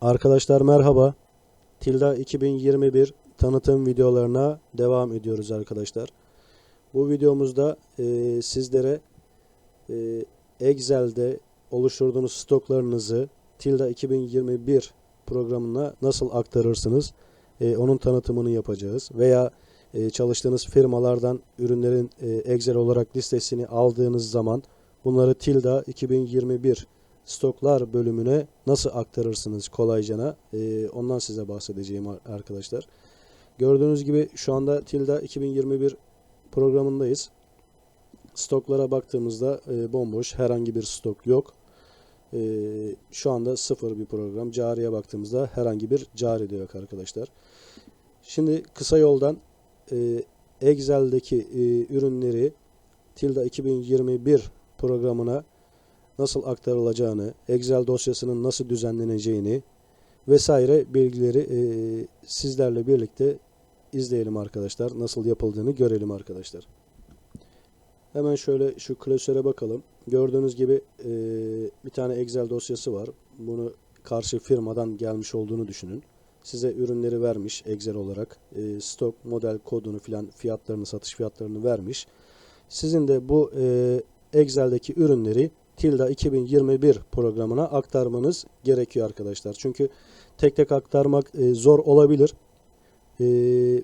Arkadaşlar merhaba. Tilda 2021 tanıtım videolarına devam ediyoruz arkadaşlar. Bu videomuzda e, sizlere e, Excel'de oluşturduğunuz stoklarınızı Tilda 2021 programına nasıl aktarırsınız e, onun tanıtımını yapacağız. Veya e, çalıştığınız firmalardan ürünlerin e, Excel olarak listesini aldığınız zaman bunları Tilda 2021 stoklar bölümüne nasıl aktarırsınız kolaycana e, ondan size bahsedeceğim ar- arkadaşlar. Gördüğünüz gibi şu anda Tilda 2021 programındayız. Stoklara baktığımızda e, bomboş herhangi bir stok yok. E, şu anda sıfır bir program. Cariye baktığımızda herhangi bir cari de yok arkadaşlar. Şimdi kısa yoldan e, Excel'deki e, ürünleri Tilda 2021 programına nasıl aktarılacağını, Excel dosyasının nasıl düzenleneceğini vesaire bilgileri e, sizlerle birlikte izleyelim arkadaşlar. Nasıl yapıldığını görelim arkadaşlar. Hemen şöyle şu klasöre bakalım. Gördüğünüz gibi e, bir tane Excel dosyası var. Bunu karşı firmadan gelmiş olduğunu düşünün. Size ürünleri vermiş Excel olarak. E, stok, model kodunu filan fiyatlarını, satış fiyatlarını vermiş. Sizin de bu e, Excel'deki ürünleri Tilda 2021 programına aktarmanız gerekiyor arkadaşlar. Çünkü tek tek aktarmak e, zor olabilir. E,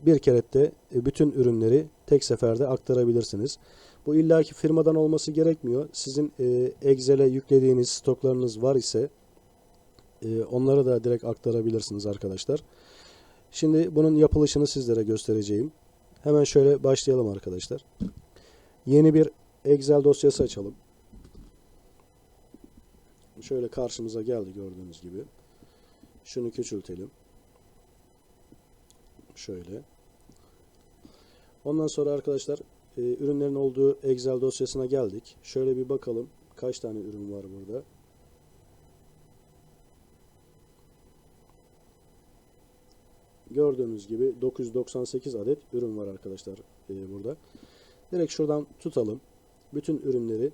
bir kere de e, bütün ürünleri tek seferde aktarabilirsiniz. Bu illaki firmadan olması gerekmiyor. Sizin Excel'e yüklediğiniz stoklarınız var ise onları da direkt aktarabilirsiniz arkadaşlar. Şimdi bunun yapılışını sizlere göstereceğim. Hemen şöyle başlayalım arkadaşlar. Yeni bir Excel dosyası açalım. Şöyle karşımıza geldi gördüğünüz gibi. Şunu küçültelim. Şöyle. Ondan sonra arkadaşlar e, ürünlerin olduğu Excel dosyasına geldik. Şöyle bir bakalım kaç tane ürün var burada. Gördüğünüz gibi 998 adet ürün var arkadaşlar e, burada. Direkt şuradan tutalım. Bütün ürünleri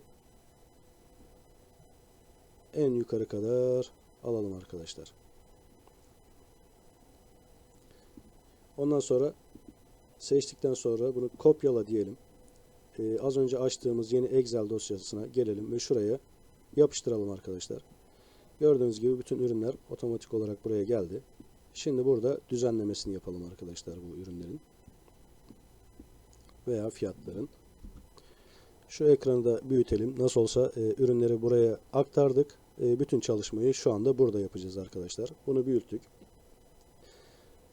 en yukarı kadar alalım arkadaşlar. Ondan sonra seçtikten sonra bunu kopyala diyelim. Ee, az önce açtığımız yeni Excel dosyasına gelelim ve şuraya yapıştıralım arkadaşlar. Gördüğünüz gibi bütün ürünler otomatik olarak buraya geldi. Şimdi burada düzenlemesini yapalım arkadaşlar bu ürünlerin veya fiyatların. Şu ekranı da büyütelim. Nasıl olsa e, ürünleri buraya aktardık. E, bütün çalışmayı şu anda burada yapacağız arkadaşlar. Bunu büyüttük.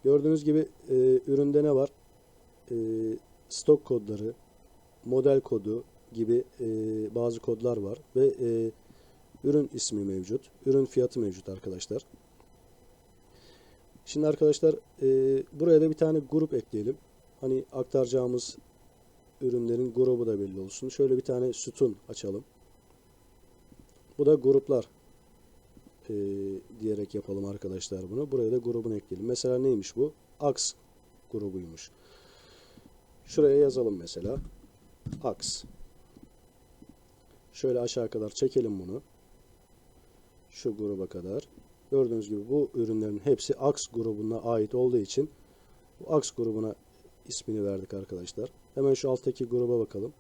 Gördüğünüz gibi e, üründe ne var? E, stok kodları, model kodu gibi e, bazı kodlar var ve e, ürün ismi mevcut. Ürün fiyatı mevcut arkadaşlar. Şimdi arkadaşlar e, buraya da bir tane grup ekleyelim. Hani aktaracağımız ürünlerin grubu da belli olsun. Şöyle bir tane sütun açalım. Bu da gruplar e, diyerek yapalım arkadaşlar bunu. Buraya da grubunu ekleyelim. Mesela neymiş bu? Aks grubuymuş. Şuraya yazalım mesela. Aks. Şöyle aşağı kadar çekelim bunu. Şu gruba kadar. Gördüğünüz gibi bu ürünlerin hepsi Aks grubuna ait olduğu için bu Aks grubuna ismini verdik arkadaşlar. Hemen şu alttaki gruba bakalım.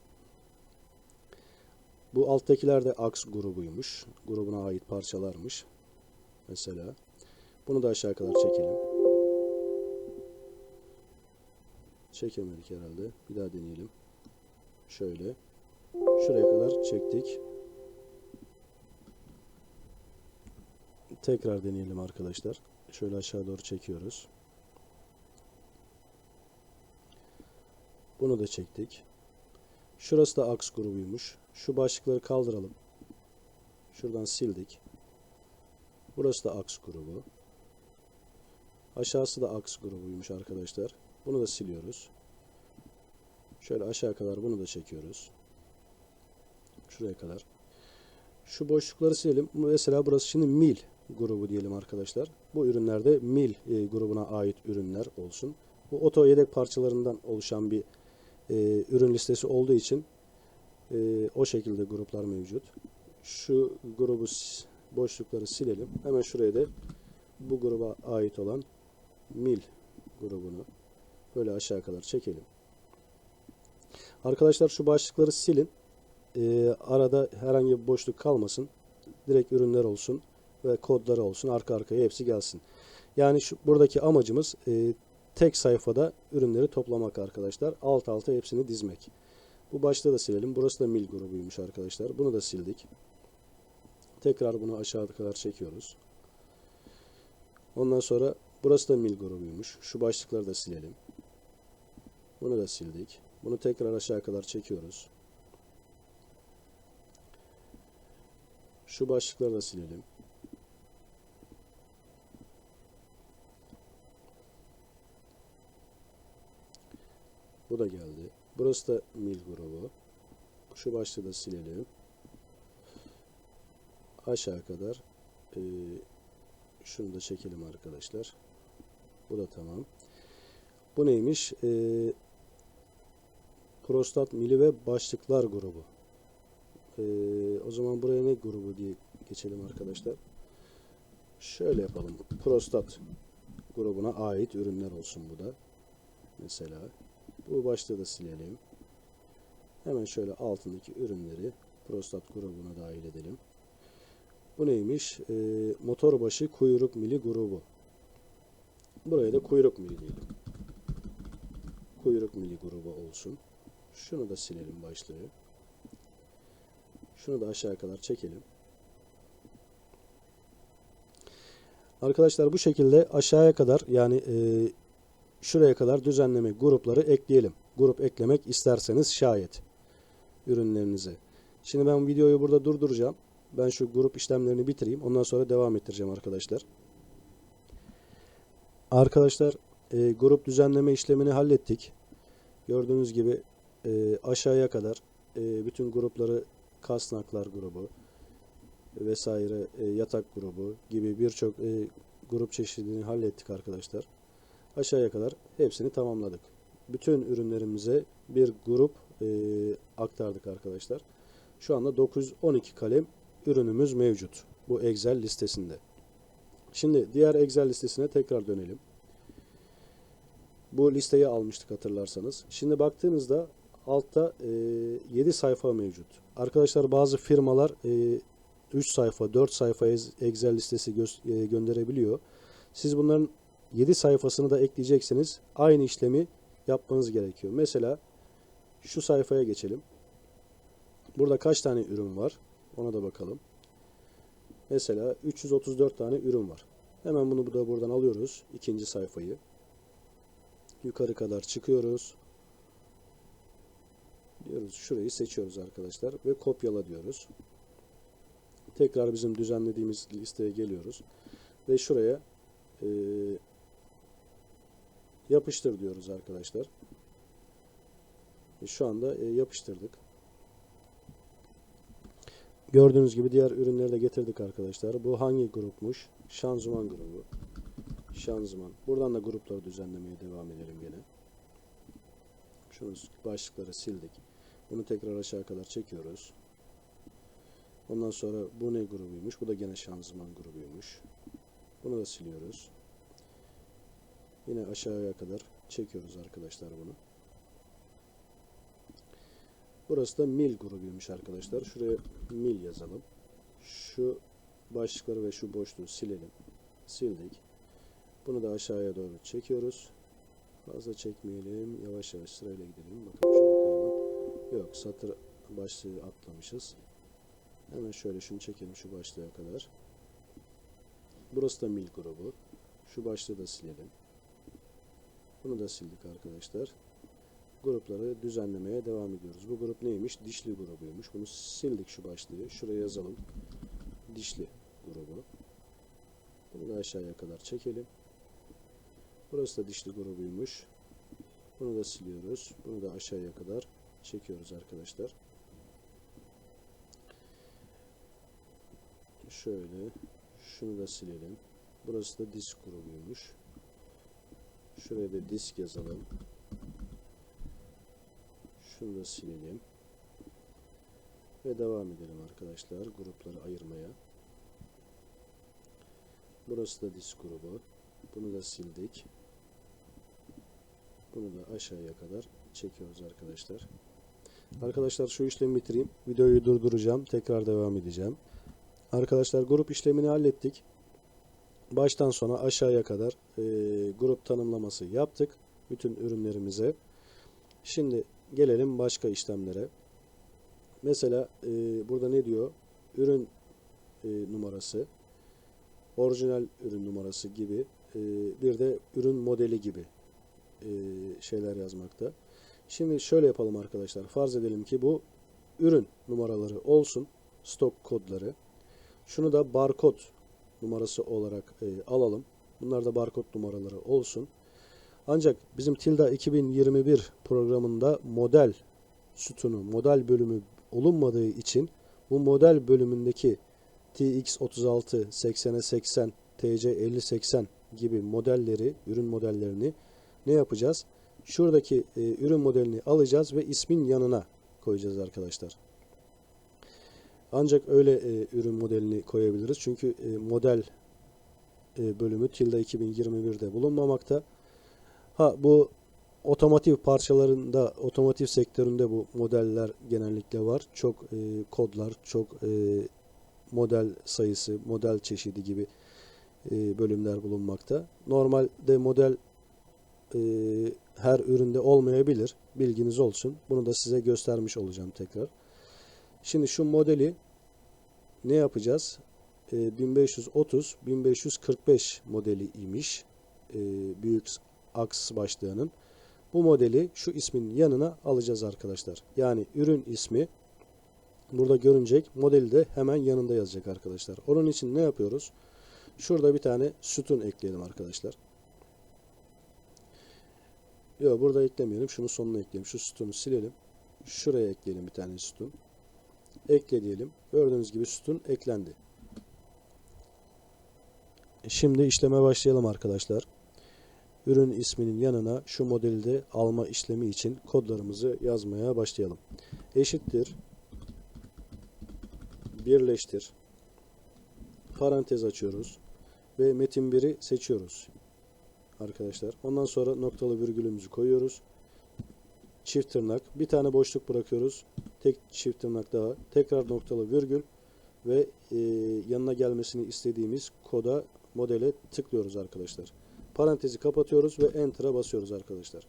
Bu alttakiler de Aks grubuymuş. Grubuna ait parçalarmış. Mesela. Bunu da aşağı kadar çekelim. Çekemedik herhalde. Bir daha deneyelim. Şöyle. Şuraya kadar çektik. Tekrar deneyelim arkadaşlar. Şöyle aşağı doğru çekiyoruz. Bunu da çektik. Şurası da aks grubuymuş. Şu başlıkları kaldıralım. Şuradan sildik. Burası da aks grubu. Aşağısı da aks grubuymuş arkadaşlar. Bunu da siliyoruz. Şöyle aşağı kadar bunu da çekiyoruz. Şuraya kadar. Şu boşlukları silelim. Mesela burası şimdi mil grubu diyelim arkadaşlar. Bu ürünlerde mil e, grubuna ait ürünler olsun. Bu oto yedek parçalarından oluşan bir e, ürün listesi olduğu için e, o şekilde gruplar mevcut. Şu grubu boşlukları silelim. Hemen şuraya da bu gruba ait olan mil grubunu böyle aşağı kadar çekelim. Arkadaşlar şu başlıkları silin. Ee, arada herhangi bir boşluk kalmasın. Direkt ürünler olsun ve kodları olsun. Arka arkaya hepsi gelsin. Yani şu buradaki amacımız e, tek sayfada ürünleri toplamak arkadaşlar. Alt alta hepsini dizmek. Bu başlığı da silelim. Burası da mil grubuymuş arkadaşlar. Bunu da sildik. Tekrar bunu aşağı kadar çekiyoruz. Ondan sonra burası da mil grubuymuş. Şu başlıkları da silelim. Bunu da sildik. Bunu tekrar aşağı kadar çekiyoruz. Şu başlıkları da silelim. Bu da geldi. Burası da mil grubu. Şu başlığı da silelim. Aşağı kadar e, şunu da çekelim arkadaşlar. Bu da tamam. Bu neymiş? E, prostat mili ve başlıklar grubu. E, o zaman buraya ne grubu diye geçelim arkadaşlar. Şöyle yapalım. Prostat grubuna ait ürünler olsun bu da. Mesela bu başlığı da silelim. Hemen şöyle altındaki ürünleri prostat grubuna dahil edelim. Bu neymiş? E, motor başı kuyruk mili grubu. Buraya da kuyruk mili diyelim. Kuyruk mili grubu olsun. Şunu da silelim başlığı. Şunu da aşağı kadar çekelim. Arkadaşlar bu şekilde aşağıya kadar yani e, şuraya kadar düzenleme grupları ekleyelim. Grup eklemek isterseniz şayet ürünlerinize. Şimdi ben videoyu burada durduracağım. Ben şu grup işlemlerini bitireyim. Ondan sonra devam ettireceğim arkadaşlar. Arkadaşlar e, grup düzenleme işlemini hallettik. Gördüğünüz gibi e, aşağıya kadar e, bütün grupları kasnaklar grubu vesaire e, yatak grubu gibi birçok e, grup çeşidini hallettik arkadaşlar. Aşağıya kadar hepsini tamamladık. Bütün ürünlerimize bir grup e, aktardık arkadaşlar. Şu anda 912 kalem ürünümüz mevcut. Bu Excel listesinde. Şimdi diğer Excel listesine tekrar dönelim. Bu listeyi almıştık hatırlarsanız. Şimdi baktığınızda altta e, 7 sayfa mevcut. Arkadaşlar bazı firmalar e, 3 sayfa, 4 sayfa Excel listesi gö- e, gönderebiliyor. Siz bunların 7 sayfasını da ekleyecekseniz aynı işlemi yapmanız gerekiyor. Mesela şu sayfaya geçelim. Burada kaç tane ürün var? Ona da bakalım. Mesela 334 tane ürün var. Hemen bunu da buradan alıyoruz. ikinci sayfayı. Yukarı kadar çıkıyoruz. Diyoruz şurayı seçiyoruz arkadaşlar ve kopyala diyoruz. Tekrar bizim düzenlediğimiz listeye geliyoruz. Ve şuraya yapıştır diyoruz arkadaşlar. E, şu anda e, yapıştırdık. Gördüğünüz gibi diğer ürünleri de getirdik arkadaşlar. Bu hangi grupmuş? Şanzıman grubu. Şanzıman. Buradan da grupları düzenlemeye devam edelim gene. Şunu başlıkları sildik. Bunu tekrar aşağı kadar çekiyoruz. Ondan sonra bu ne grubuymuş? Bu da gene şanzıman grubuymuş. Bunu da siliyoruz. Yine aşağıya kadar çekiyoruz arkadaşlar bunu. Burası da mil grubuymuş arkadaşlar. Şuraya mil yazalım. Şu başlıkları ve şu boşluğu silelim. Sildik. Bunu da aşağıya doğru çekiyoruz. Fazla çekmeyelim. Yavaş yavaş sırayla gidelim. Bakın şöyle. Yok satır başlığı atlamışız. Hemen şöyle şunu çekelim şu başlığa kadar. Burası da mil grubu. Şu başlığı da silelim. Bunu da sildik arkadaşlar. Grupları düzenlemeye devam ediyoruz. Bu grup neymiş? Dişli grubuymuş. Bunu sildik şu başlığı. Şuraya yazalım. Dişli grubu. Bunu da aşağıya kadar çekelim. Burası da dişli grubuymuş. Bunu da siliyoruz. Bunu da aşağıya kadar çekiyoruz arkadaşlar. Şöyle şunu da silelim. Burası da disk grubuymuş. Şuraya da disk yazalım. Şunu da silelim. Ve devam edelim arkadaşlar grupları ayırmaya. Burası da disk grubu. Bunu da sildik. Bunu da aşağıya kadar çekiyoruz arkadaşlar. Arkadaşlar şu işlemi bitireyim. Videoyu durduracağım. Tekrar devam edeceğim. Arkadaşlar grup işlemini hallettik. Baştan sona aşağıya kadar e, grup tanımlaması yaptık. Bütün ürünlerimize. Şimdi gelelim başka işlemlere. Mesela e, burada ne diyor? Ürün e, numarası, orijinal ürün numarası gibi e, bir de ürün modeli gibi e, şeyler yazmakta. Şimdi şöyle yapalım arkadaşlar. Farz edelim ki bu ürün numaraları olsun. Stok kodları. Şunu da barkod numarası olarak e, alalım. Bunlar da barkod numaraları olsun. Ancak bizim Tilda 2021 programında model sütunu, model bölümü olunmadığı için bu model bölümündeki TX36, 80'e 80, TC 5080 gibi modelleri, ürün modellerini ne yapacağız? Şuradaki e, ürün modelini alacağız ve ismin yanına koyacağız arkadaşlar. Ancak öyle e, ürün modelini koyabiliriz. Çünkü e, model e, bölümü Tilda 2021'de bulunmamakta. Ha bu otomotiv parçalarında, otomotiv sektöründe bu modeller genellikle var. Çok e, kodlar, çok e, model sayısı, model çeşidi gibi e, bölümler bulunmakta. Normalde model e, her üründe olmayabilir. Bilginiz olsun. Bunu da size göstermiş olacağım tekrar. Şimdi şu modeli ne yapacağız? E, 1530 1545 modeli imiş. E, büyük aks başlığının. Bu modeli şu ismin yanına alacağız arkadaşlar. Yani ürün ismi burada görünecek. Modeli de hemen yanında yazacak arkadaşlar. Onun için ne yapıyoruz? Şurada bir tane sütun ekleyelim arkadaşlar. Yok burada eklemeyelim. Şunu sonuna ekleyelim. Şu sütunu silelim. Şuraya ekleyelim bir tane sütun. Ekle diyelim. Gördüğünüz gibi sütun eklendi. Şimdi işleme başlayalım arkadaşlar. Ürün isminin yanına şu modeli de alma işlemi için kodlarımızı yazmaya başlayalım. Eşittir. Birleştir. Parantez açıyoruz. Ve metin 1'i seçiyoruz. Arkadaşlar. Ondan sonra noktalı virgülümüzü koyuyoruz. Çift tırnak. Bir tane boşluk bırakıyoruz. Tek çift tırnak daha. Tekrar noktalı virgül. Ve e, yanına gelmesini istediğimiz koda modele tıklıyoruz arkadaşlar. Parantezi kapatıyoruz ve Enter'a basıyoruz arkadaşlar.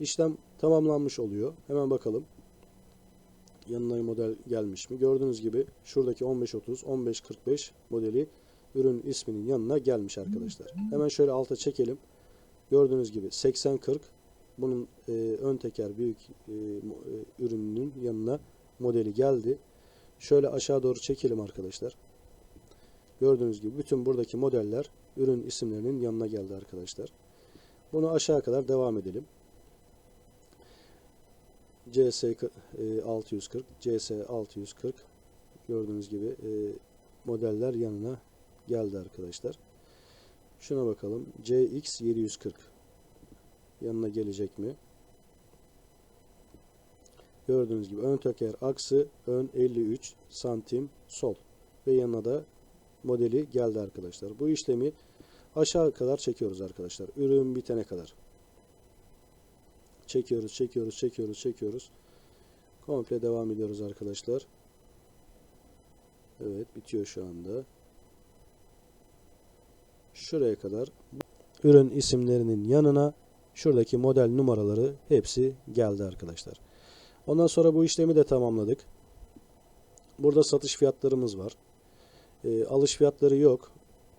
İşlem tamamlanmış oluyor. Hemen bakalım. Yanına model gelmiş mi? Gördüğünüz gibi şuradaki 1530, 1545 modeli ürün isminin yanına gelmiş arkadaşlar. Hemen şöyle alta çekelim. Gördüğünüz gibi 8040 bunun e, ön teker büyük e, e, ürününün yanına modeli geldi. Şöyle aşağı doğru çekelim arkadaşlar. Gördüğünüz gibi bütün buradaki modeller ürün isimlerinin yanına geldi arkadaşlar. Bunu aşağı kadar devam edelim. CS 640, CS 640 gördüğünüz gibi e, modeller yanına geldi arkadaşlar. Şuna bakalım. CX 740 yanına gelecek mi? Gördüğünüz gibi ön teker aksı ön 53 santim sol ve yanına da modeli geldi arkadaşlar. Bu işlemi aşağı kadar çekiyoruz arkadaşlar. Ürün bitene kadar. Çekiyoruz, çekiyoruz, çekiyoruz, çekiyoruz. Komple devam ediyoruz arkadaşlar. Evet, bitiyor şu anda. Şuraya kadar ürün isimlerinin yanına şuradaki model numaraları hepsi geldi arkadaşlar. Ondan sonra bu işlemi de tamamladık. Burada satış fiyatlarımız var. E, alış fiyatları yok.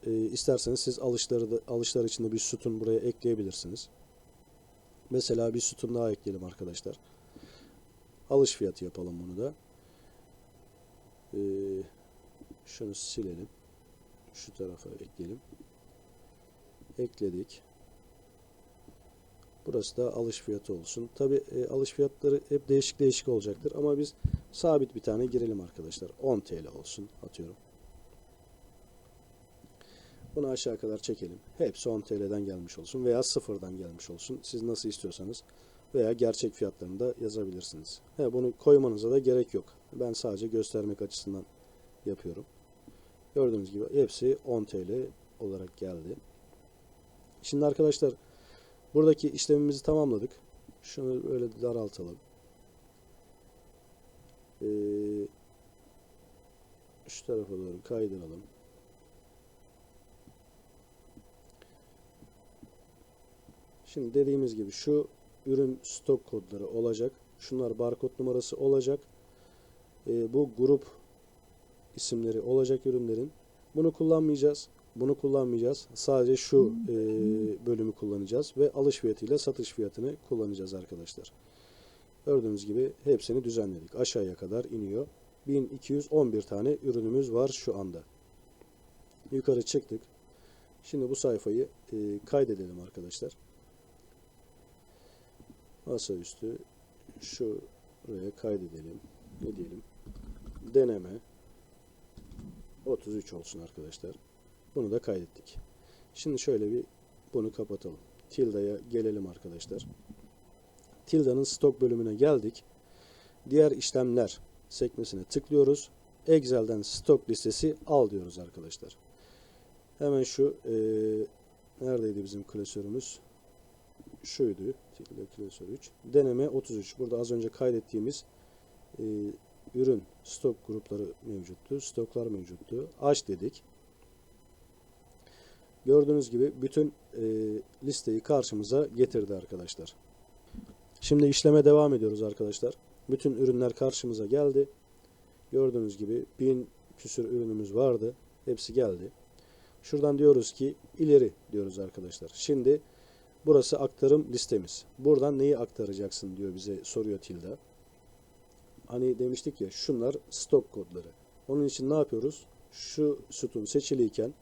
E, isterseniz siz alışları da, alışlar içinde bir sütun buraya ekleyebilirsiniz. Mesela bir sütun daha ekleyelim arkadaşlar. Alış fiyatı yapalım bunu da. E, şunu silelim. Şu tarafa ekleyelim. Ekledik. Burası da alış fiyatı olsun. Tabi e, alış fiyatları hep değişik değişik olacaktır. Ama biz sabit bir tane girelim arkadaşlar. 10 TL olsun atıyorum. Bunu aşağı kadar çekelim. Hepsi 10 TL'den gelmiş olsun veya sıfırdan gelmiş olsun. Siz nasıl istiyorsanız veya gerçek fiyatlarını da yazabilirsiniz. He, bunu koymanıza da gerek yok. Ben sadece göstermek açısından yapıyorum. Gördüğünüz gibi hepsi 10 TL olarak geldi. Şimdi arkadaşlar buradaki işlemimizi tamamladık. Şunu böyle daraltalım. Ee, şu tarafa doğru kaydıralım. Şimdi dediğimiz gibi şu ürün stok kodları olacak. Şunlar barkod numarası olacak. Ee, bu grup isimleri olacak ürünlerin. Bunu kullanmayacağız. Bunu kullanmayacağız. Sadece şu e, bölümü kullanacağız ve alış fiyatıyla satış fiyatını kullanacağız arkadaşlar. Gördüğünüz gibi hepsini düzenledik. Aşağıya kadar iniyor. 1211 tane ürünümüz var şu anda. Yukarı çıktık. Şimdi bu sayfayı e, kaydedelim arkadaşlar. Masaüstü şuraya kaydedelim. Ne diyelim? Deneme 33 olsun arkadaşlar. Bunu da kaydettik. Şimdi şöyle bir bunu kapatalım. Tilda'ya gelelim arkadaşlar. Tilda'nın stok bölümüne geldik. Diğer işlemler sekmesine tıklıyoruz. Excel'den stok listesi al diyoruz arkadaşlar. Hemen şu e, neredeydi bizim klasörümüz? Şuydu. Tilda klasör 3. Deneme 33. Burada az önce kaydettiğimiz e, ürün stok grupları mevcuttu. Stoklar mevcuttu. Aç dedik. Gördüğünüz gibi bütün e, listeyi karşımıza getirdi arkadaşlar. Şimdi işleme devam ediyoruz arkadaşlar. Bütün ürünler karşımıza geldi. Gördüğünüz gibi bin küsür ürünümüz vardı. Hepsi geldi. Şuradan diyoruz ki ileri diyoruz arkadaşlar. Şimdi burası aktarım listemiz. Buradan neyi aktaracaksın diyor bize soruyor Tilda. Hani demiştik ya şunlar stok kodları. Onun için ne yapıyoruz? Şu sütun seçiliyken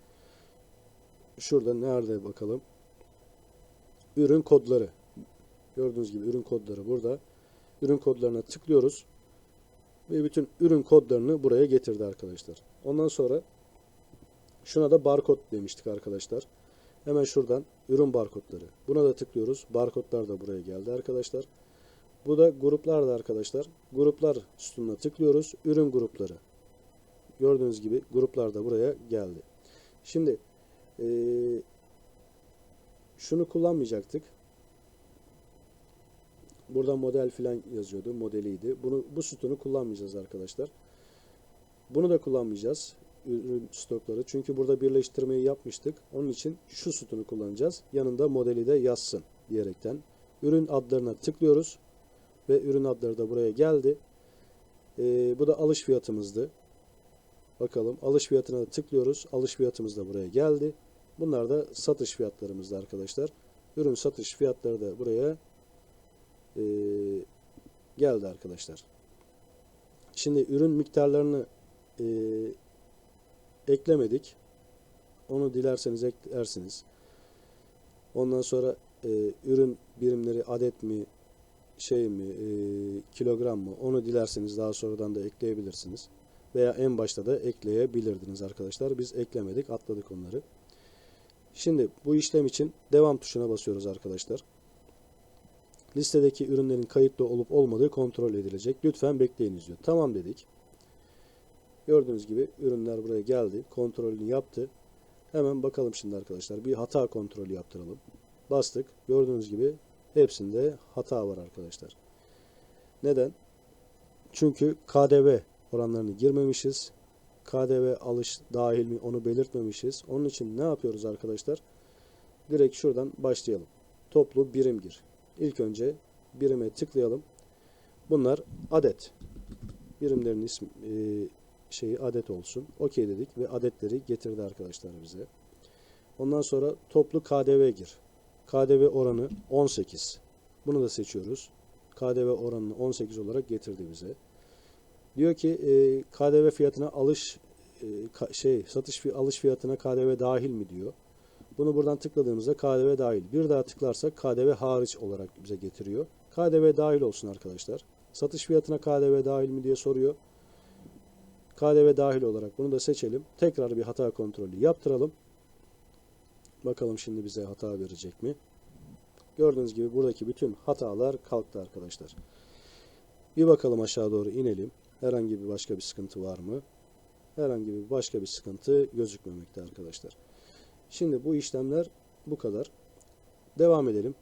şurada nerede bakalım? Ürün kodları. Gördüğünüz gibi ürün kodları burada. Ürün kodlarına tıklıyoruz. Ve bütün ürün kodlarını buraya getirdi arkadaşlar. Ondan sonra şuna da barkod demiştik arkadaşlar. Hemen şuradan ürün barkodları. Buna da tıklıyoruz. Barkodlar da buraya geldi arkadaşlar. Bu da gruplar da arkadaşlar. Gruplar sütununa tıklıyoruz. Ürün grupları. Gördüğünüz gibi gruplar da buraya geldi. Şimdi ee, şunu kullanmayacaktık. Burada model filan yazıyordu. Modeliydi. Bunu bu sütunu kullanmayacağız arkadaşlar. Bunu da kullanmayacağız. Ürün stokları. Çünkü burada birleştirmeyi yapmıştık. Onun için şu sütunu kullanacağız. Yanında modeli de yazsın diyerekten. Ürün adlarına tıklıyoruz. Ve ürün adları da buraya geldi. Ee, bu da alış fiyatımızdı. Bakalım alış fiyatına da tıklıyoruz. Alış fiyatımız da buraya geldi. Bunlar da satış fiyatlarımızdı arkadaşlar. Ürün satış fiyatları da buraya e, geldi arkadaşlar. Şimdi ürün miktarlarını e, eklemedik. Onu dilerseniz eklersiniz. Ondan sonra e, ürün birimleri adet mi şey mi e, kilogram mı onu dilerseniz daha sonradan da ekleyebilirsiniz. Veya en başta da ekleyebilirdiniz arkadaşlar. Biz eklemedik atladık onları. Şimdi bu işlem için devam tuşuna basıyoruz arkadaşlar. Listedeki ürünlerin kayıtlı olup olmadığı kontrol edilecek. Lütfen bekleyiniz diyor. Tamam dedik. Gördüğünüz gibi ürünler buraya geldi. Kontrolünü yaptı. Hemen bakalım şimdi arkadaşlar. Bir hata kontrolü yaptıralım. Bastık. Gördüğünüz gibi hepsinde hata var arkadaşlar. Neden? Çünkü KDV oranlarını girmemişiz. KDV alış dahil mi onu belirtmemişiz. Onun için ne yapıyoruz arkadaşlar? Direkt şuradan başlayalım. Toplu birim gir. İlk önce birime tıklayalım. Bunlar adet. Birimlerin ismi e, şeyi adet olsun. Okey dedik ve adetleri getirdi arkadaşlar bize. Ondan sonra toplu KDV gir. KDV oranı 18. Bunu da seçiyoruz. KDV oranını 18 olarak getirdi bize. Diyor ki e, KDV fiyatına alış e, şey satış alış fiyatına KDV dahil mi diyor. Bunu buradan tıkladığımızda KDV dahil. Bir daha tıklarsak KDV hariç olarak bize getiriyor. KDV dahil olsun arkadaşlar. Satış fiyatına KDV dahil mi diye soruyor. KDV dahil olarak bunu da seçelim. Tekrar bir hata kontrolü yaptıralım. Bakalım şimdi bize hata verecek mi? Gördüğünüz gibi buradaki bütün hatalar kalktı arkadaşlar. Bir bakalım aşağı doğru inelim. Herhangi bir başka bir sıkıntı var mı? Herhangi bir başka bir sıkıntı gözükmemekte arkadaşlar. Şimdi bu işlemler bu kadar. Devam edelim.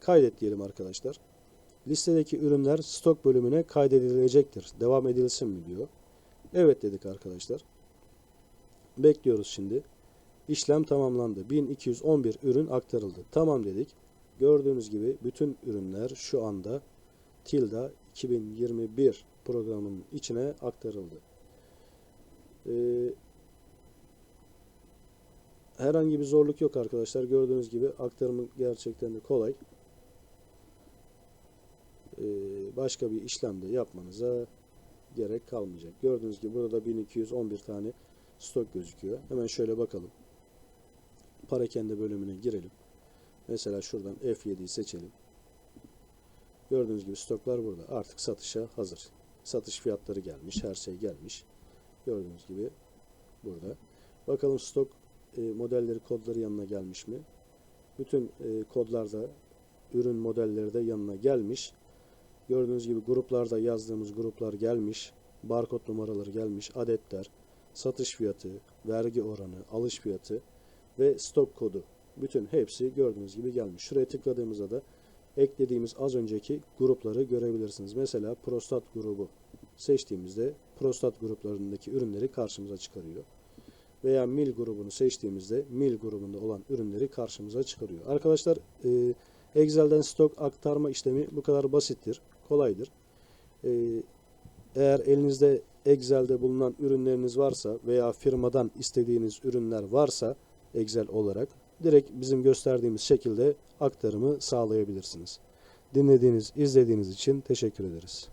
Kaydet diyelim arkadaşlar. Listedeki ürünler stok bölümüne kaydedilecektir. Devam edilsin mi diyor. Evet dedik arkadaşlar. Bekliyoruz şimdi. İşlem tamamlandı. 1211 ürün aktarıldı. Tamam dedik. Gördüğünüz gibi bütün ürünler şu anda Tilda 2021 programının içine aktarıldı. Ee, herhangi bir zorluk yok arkadaşlar. Gördüğünüz gibi aktarımı gerçekten de kolay. Ee, başka bir işlem de yapmanıza gerek kalmayacak. Gördüğünüz gibi burada da 1211 tane stok gözüküyor. Hemen şöyle bakalım. Parakende bölümüne girelim. Mesela şuradan F7'yi seçelim. Gördüğünüz gibi stoklar burada. Artık satışa hazır. Satış fiyatları gelmiş. Her şey gelmiş. Gördüğünüz gibi burada. Bakalım stok e, modelleri kodları yanına gelmiş mi? Bütün e, kodlarda ürün modelleri de yanına gelmiş. Gördüğünüz gibi gruplarda yazdığımız gruplar gelmiş. Barkod numaraları gelmiş. Adetler, satış fiyatı, vergi oranı, alış fiyatı ve stok kodu. Bütün hepsi gördüğünüz gibi gelmiş. Şuraya tıkladığımızda da eklediğimiz az önceki grupları görebilirsiniz. Mesela prostat grubu seçtiğimizde prostat gruplarındaki ürünleri karşımıza çıkarıyor. Veya mil grubunu seçtiğimizde mil grubunda olan ürünleri karşımıza çıkarıyor. Arkadaşlar e, Excel'den stok aktarma işlemi bu kadar basittir, kolaydır. E, eğer elinizde Excel'de bulunan ürünleriniz varsa veya firmadan istediğiniz ürünler varsa Excel olarak direkt bizim gösterdiğimiz şekilde aktarımı sağlayabilirsiniz. Dinlediğiniz, izlediğiniz için teşekkür ederiz.